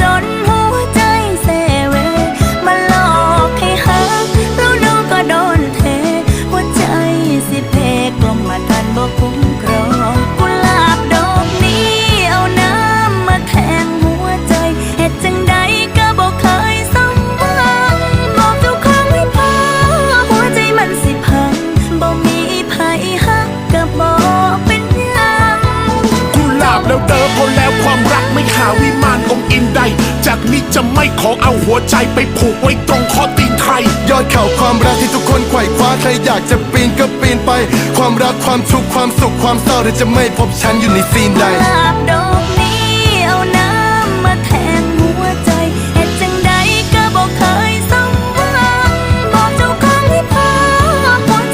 จนหัวใจเซเว มาหลอกให้หักแล้วน้องก็โดนเท หัวใจสิเพกลมมาทันบ่คุ้มครองกุหลาบดอกนี้เอาน้ำมาแทงหัวใจเหตุจังใดก็บ่เคยสมหวังบอกทุกครั้งให้พอหัวใจมันสิพังบ่มีไผหักก็บ่เป็นหยัง กุหลาบแล้วเดิมพอแล้วความรักไม่หาวิ จะไม่ขอเอาหัวใจไปผูกไว้ตรงข้อตีนใคร ยอดเข่าความรักที่ทุกคนไขว่คว้าใครอยากจะปีนก็ปีนไป ความรักความทุกข์ความสุขความเศร้าเธอจะไม่พบฉันอยู่ในซีนใดลาบดอก